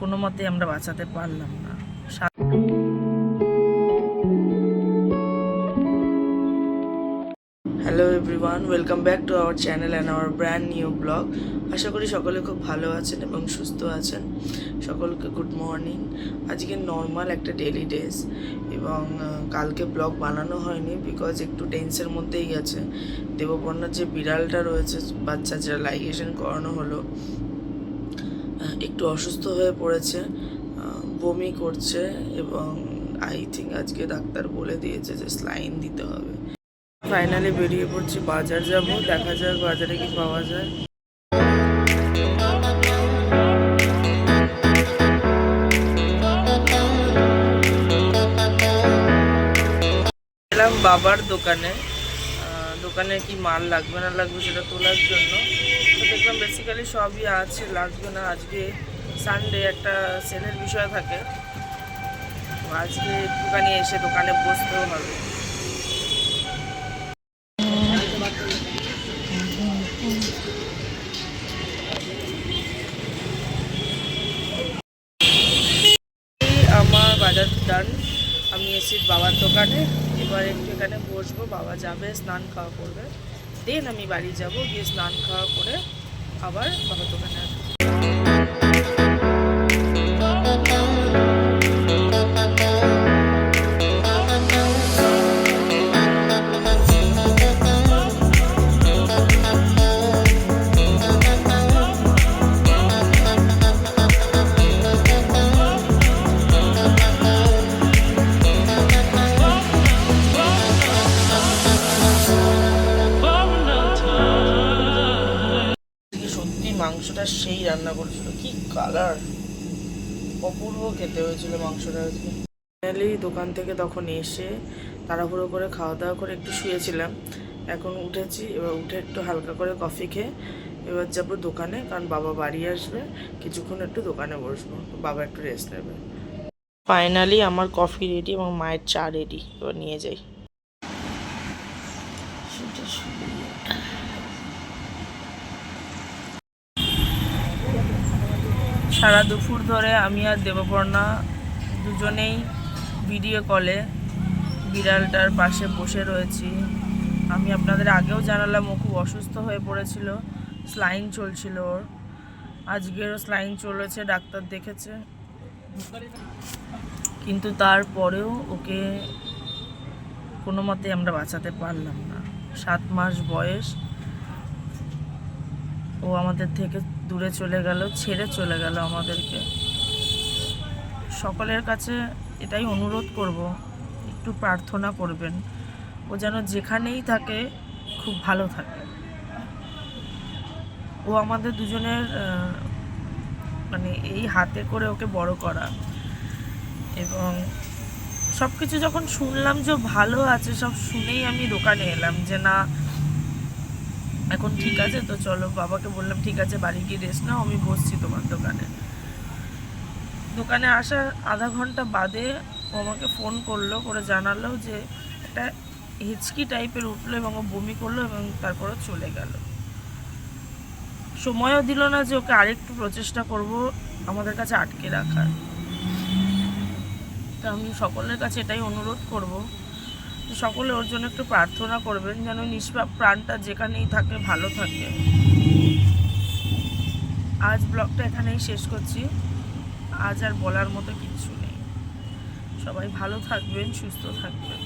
কোনো মতে আমরা বাঁচাতে পারলাম না। Hello everyone welcome back to our channel and our brand new blog আশা করি সকলে খুব ভালো আছেন এবং সুস্থ আছেন। সকলকে গুড মর্নিং আজকে নর্মাল একটা ডেলি ডেজ এবং কালকে ব্লগ বানানো হয়নি বিকজ একটু টেন্সের মধ্যেই গেছে। দেবপর্ণার যে বিড়ালটা রয়েছে বাচ্চা যারা লাইগেশন করানো হলো একটু অসুস্থ হয়ে পড়েছে বমি করছে এবং আই থিঙ্ক আজকে ডাক্তার বলে দিয়েছে যে স্লাইন দিতে হবে। ফাইনালি বেরিয়ে পড়ছি, বাজার যাব, দেখা যাক বাজারে কি পাওয়া যায়। বাবার দোকানে। দোকানে কি মাল লাগবে না লাগবে সেটা তোলার জন্য। তো দেখলাম বেসিক্যালি সবই আছে, লাগবে না। আজকে সানডে একটা সেলের বিষয় থাকে। তো আজকে একটুখানি এসে দোকানে বসতেও হবে। আমার বাজার ডান আমি এসি বাবার দোকানে, এবার একটু এখানে বসবো, বাবা যাবে, স্নান খাওয়া করবে। দেন আমি বাড়ি যাব, গিয়ে স্নান খাওয়া করে আবার বাবার দোকানে আসব। মাংসটা সেই রান্না করেছিল। কি কালার অপূর্ব খেতে হয়েছিল মাংসটা ফাইনালি দোকান থেকে তখন এসে তাড়াহুড়ো করে খাওয়া দাওয়া করে একটু শুয়েছিলাম। এখন উঠেছি, এবার উঠে একটু হালকা করে কফি খেয়ে এবার যাব দোকানে, কারণ বাবা বাড়ি আসবে, কিছুক্ষণ একটু দোকানে বসবো বাবা একটু রেস্ট নেবে। ফাইনালি আমার কফি রেডি এবং মায়ের চা রেডি এবার নিয়ে যাই সেটা শুধু সারা দুপুর ধরে আমি আর দেবপর্ণা দুজনেই ভিডিও কলে বিড়ালটার পাশে বসে রয়েছি। আমি আপনাদের আগেও জানালাম, ও খুব অসুস্থ হয়ে পড়েছিল স্লাইন চলছিল ওর। আজকেরও স্লাইন চলেছে, ডাক্তার দেখেছে। কিন্তু তারপরেও ওকে কোনো মতে আমরা বাঁচাতে পারলাম না। সাত মাস বয়স। ও আমাদের থেকে দূরে চলে গেল, ছেড়ে চলে গেল আমাদেরকে। সকলের কাছে এটাই অনুরোধ করব, একটু প্রার্থনা করবেন। ও যেন যেখানেই থাকে, খুব ভালো থাকে। ও আমাদের দুজনের মানে এই হাতে করে ওকে বড় করা। এবং সব কিছু যখন শুনলাম যে ভালো আছে, সব শুনেই আমি দোকানে এলাম যে না এখন ঠিক আছে, তো চলো বাবাকে বললাম, ঠিক আছে, বাড়ি গিয়ে রেস্ট নাও, আমি বসছি তোমার দোকানে। দোকানে আসার আধা ঘণ্টা বাদে ও আমাকে ফোন করল, করে জানালো যে একটা হিচকি টাইপের উঠল এবং ও বমি করল এবং তারপরে চলে গেল। সময়ও দিল না যে ওকে আরেকটু প্রচেষ্টা করব আমাদের কাছে আটকে রাখার। তা আমি সকলের কাছে এটাই অনুরোধ করব। সকলে ওর জন্য একটু প্রার্থনা করবেন যেন নিষ্পাপ প্রাণটা যেখানেই থাকে ভালো থাকে। আজ ব্লগটা এখানেই শেষ করছি। আজ আর বলার মতো কিচ্ছু নেই। সবাই ভালো থাকবেন, সুস্থ থাকবেন।